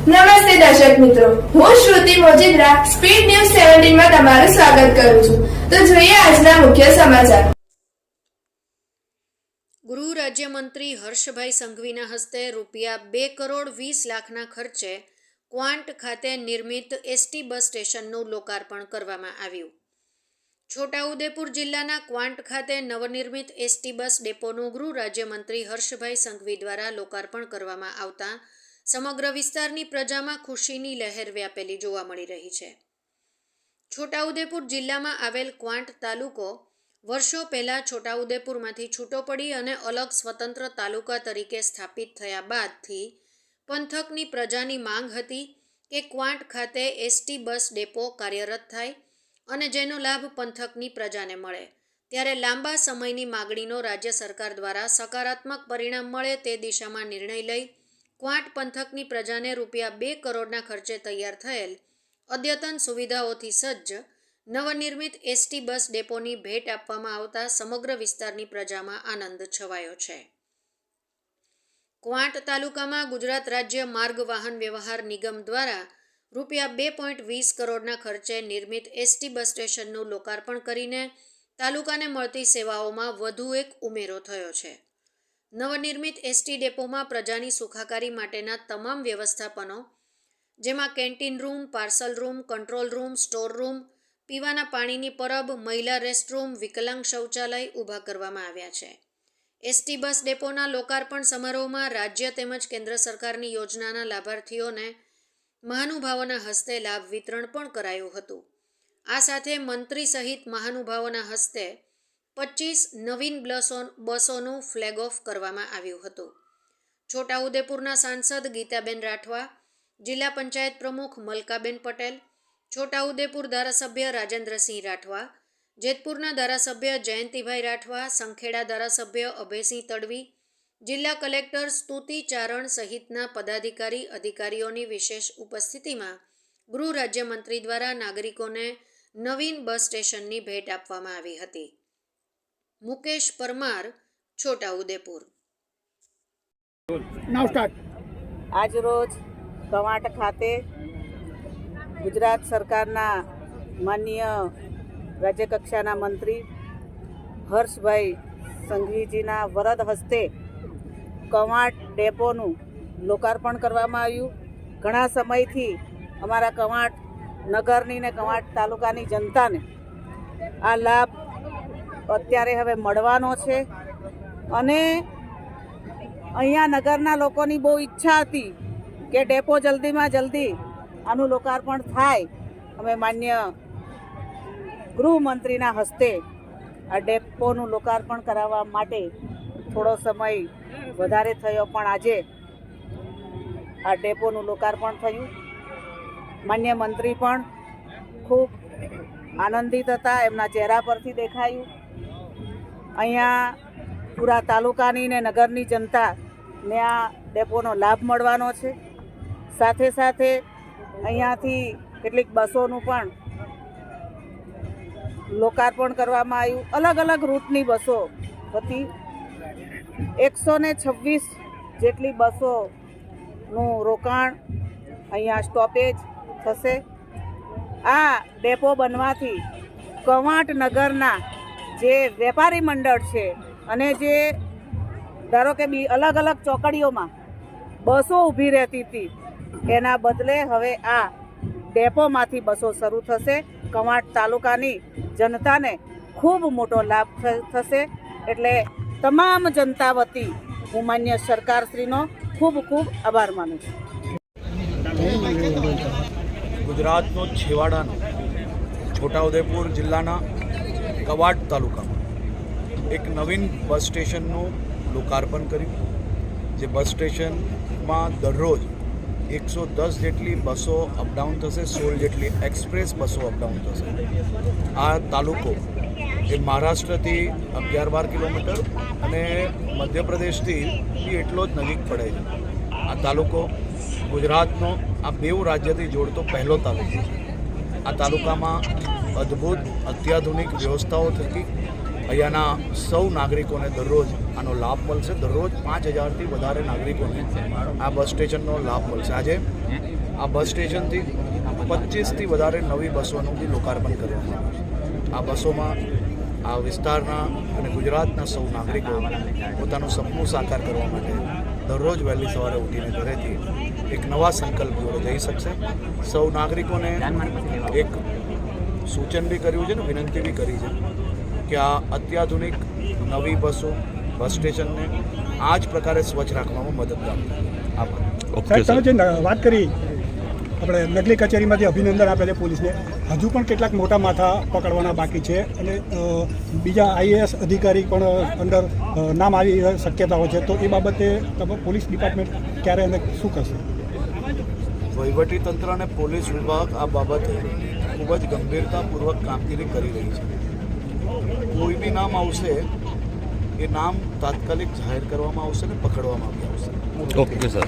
નમસ્તે દર્શક મિત્રો. હું શ્રુતિ મોજીદ્રા, સ્પીડ ન્યૂઝ સેવન્ટીનમાં તમારું સ્વાગત કરું છું. તો જોઈએ આજના મુખ્ય સમાચાર. ગૃહ રાજ્યમંત્રી હર્ષભાઈ સંઘવીના હસ્તે રૂપિયા બે કરોડ વીસ લાખના ખર્ચે ક્વાંટ ખાતે નિર્મિત એસટી બસ સ્ટેશનનું લોકાર્પણ કરવામાં આવ્યું. છોટાઉદેપુર જિલ્લાના ક્વાંટ ખાતે નવનિર્મિત એસટી બસ ડેપોનું ગૃહ રાજ્યમંત્રી હર્ષભાઈ સંઘવી દ્વારા લોકાર્પણ કરવામાં આવતા સમગ્ર વિસ્તારની પ્રજામાં ખુશીની લહેર વ્યાપેલી જોવા મળી રહી છે. છોટાઉદેપુર જિલ્લામાં આવેલ ક્વાંટ તાલુકો વર્ષો પહેલાં છોટાઉદેપુરમાંથી છૂટો પડી અને અલગ સ્વતંત્ર તાલુકા તરીકે સ્થાપિત થયા બાદથી પંથકની પ્રજાની માંગ હતી કે ક્વાંટ ખાતે એસટી બસ ડેપો કાર્યરત થાય અને જેનો લાભ પંથકની પ્રજાને મળે. ત્યારે લાંબા સમયની માગણીનો રાજ્ય સરકાર દ્વારા સકારાત્મક પરિણામ મળે તે દિશામાં નિર્ણય લઈ ક્વાંટ પંથકની પ્રજાને રૂપિયા બે કરોડના ખર્ચે તૈયાર થયેલ અદ્યતન સુવિધાઓથી સજ્જ નવનિર્મિત એસટી બસ ડેપોની ભેટ આપવામાં આવતા સમગ્ર વિસ્તારની પ્રજામાં આનંદ છવાયો છે. ક્વાંટ તાલુકામાં ગુજરાત રાજ્ય માર્ગ વાહન વ્યવહાર નિગમ દ્વારા રૂપિયા બે પોઈન્ટ વીસ કરોડના ખર્ચે નિર્મિત એસટી બસ સ્ટેશનનું લોકાર્પણ કરીને તાલુકાને મળતી સેવાઓમાં વધુ એક ઉમેરો થયો છે. નવનિર્મિત એસટી ડેપોમાં પ્રજાની સુખાકારી માટેના તમામ વ્યવસ્થાપનો, જેમાં canteen room, parcel room, control room, store room, પીવાના પાણીની પરબ, મહિલા રેસ્ટરૂમ, વિકલાંગ શૌચાલય ઊભા કરવામાં આવ્યા છે. એસટી બસ ડેપોના લોકાર્પણ સમારોહમાં રાજ્ય તેમજ કેન્દ્ર સરકારની યોજનાના લાભાર્થીઓને મહાનુભાવોના હસ્તે લાભ વિતરણ પણ કરાયું હતું. આ સાથે મંત્રી સહિત મહાનુભાવોના હસ્તે પચીસ નવીન બસો બસોનું ફ્લેગ ઓફ કરવામાં આવ્યું હતું. છોટાઉદેપુરના સાંસદ ગીતાબેન રાઠવા, જિલ્લા પંચાયત પ્રમુખ મલકાબેન પટેલ, છોટાઉદેપુર ધારાસભ્ય રાજેન્દ્રસિંહ રાઠવા, જેતપુરના ધારાસભ્ય જયંતિભાઈ રાઠવા, સંખેડા ધારાસભ્ય અભયસિંહ તડવી, જિલ્લા કલેક્ટર સ્તુતિ ચારણ સહિતના પદાધિકારી અધિકારીઓની વિશેષ ઉપસ્થિતિમાં ગૃહ રાજ્યમંત્રી દ્વારા નાગરિકોને નવીન બસ સ્ટેશનની ભેટ આપવામાં આવી હતી. મુકેશ પરમાર છોટાઉદેપુર. સ્ટાર્ટ આજરોજ કવાંટ ખાતે ગુજરાત સરકારના માનનીય રાજ્યકક્ષાના મંત્રી હર્ષભાઈ સંઘવીજીના વરદ હસ્તે કવાંટ ડેપોનું લોકાર્પણ કરવામાં આવ્યું. ઘણા સમયથી અમારા કવાંટ નગરની ને કવાંટ તાલુકાની જનતાને આ લાભ અત્યારે હવે મળવાનો છે. અને અહીંયા નગરના લોકોની બહુ ઈચ્છા હતી કે ડેપો જલ્દીમાં જલ્દી આનું લોકાર્પણ થાય. અમે માન્ય ગૃહમંત્રીના હસ્તે આ ડેપોનું લોકાર્પણ કરાવવા માટે થોડો સમય વધારે થયો, પણ આજે આ ડેપોનું લોકાર્પણ થયું. માન્ય મંત્રી પણ ખૂબ આનંદિત હતા, એમના ચહેરા પરથી દેખાયું. અહીંયા પૂરા તાલુકાની ને નગરની જનતાને આ ડેપોનો લાભ મળવાનો છે. સાથે સાથે અહીંયાથી કેટલીક બસોનું પણ લોકાર્પણ કરવામાં આવ્યું. અલગ અલગ રૂટની બસો હતી. એકસો ને છવ્વીસ જેટલી બસોનું રોકાણ અહીંયા સ્ટોપેજ થશે. આ ડેપો બનવાથી કવાંટ નગરના જે વેપારી મંડળ છે અને જે ધારો કે બી અલગ અલગ ચોકડીઓમાં બસો ઊભી રહેતી હતી, એના બદલે હવે આ ડેપોમાંથી બસો શરૂ થશે. કવાંટ તાલુકાની જનતાને ખૂબ મોટો લાભ થશે. એટલે તમામ જનતા વતી હું માન્ય સરકારશ્રીનો ખૂબ ખૂબ આભાર માનું છું. ગુજરાતનો છેવાડાનો, છોટાઉદેપુર જિલ્લાના કવાડ તાલુકામાં એક નવીન બસ સ્ટેશનનું લોકાર્પણ કર્યું. જે બસ સ્ટેશનમાં દરરોજ એકસો દસ જેટલી બસો અપડાઉન થશે, સોળ જેટલી એક્સપ્રેસ બસો અપડાઉન થશે. આ તાલુકો એ મહારાષ્ટ્રથી અગિયાર બાર કિલોમીટર અને મધ્યપ્રદેશથી એટલો જ નજીક પડે છે. આ તાલુકો ગુજરાતનો આ બેઉ રાજ્યથી જોડતો પહેલો તાલુકો છે. આ તાલુકામાં અદ્ભુત અત્યાધુનિક વ્યવસ્થાઓ થકી અહીંયાના સૌ નાગરિકોને દરરોજ આનો લાભ મળશે. દરરોજ પાંચ હજારથી વધારે નાગરિકોને આ બસ સ્ટેશનનો લાભ મળશે. આજે આ બસ સ્ટેશનથી પચીસથી વધારે નવી બસોનું બી લોકાર્પણ કરવામાં આવ્યું આ બસોમાં આ વિસ્તારના અને ગુજરાતના સૌ નાગરિકો પોતાનું સપનું સાકાર કરવા માટે દરરોજ વહેલી સવારે ઉઠીને ઘરેથી એક નવા સંકલ્પ જોડે જઈ શકશે. સૌ નાગરિકોને એક સૂચન બી કર્યું છે ને વિનંતી બી કરી છે કે આ અત્યાધુનિક નવી બસો બસ સ્ટેશનને આ જ પ્રકારે સ્વચ્છ રાખવામાં મદદગાર આભાર. સાહેબ તમે જે વાત કરી આપણે નકલી કચેરીમાંથી અભિનંદન આપે છે પોલીસને. હજુ પણ કેટલાક મોટા માથા પકડવાના બાકી છે અને બીજા આઈએએસ અધિકારી પણ અંદર નામ આવી શક્યતાઓ છે. તો એ બાબતે તમે પોલીસ ડિપાર્ટમેન્ટ ક્યારે અને શું કરશે? વહીવટી તંત્ર અને પોલીસ વિભાગ આ બાબતે ખૂબ જ ગંભીરતાપૂર્વક કામગીરી કરી રહી છે. કોઈ બી નામ આવશે, એ નામ તાત્કાલિક જાહેર કરવામાં આવશે ને પકડવામાં બી આવશે. Okay sir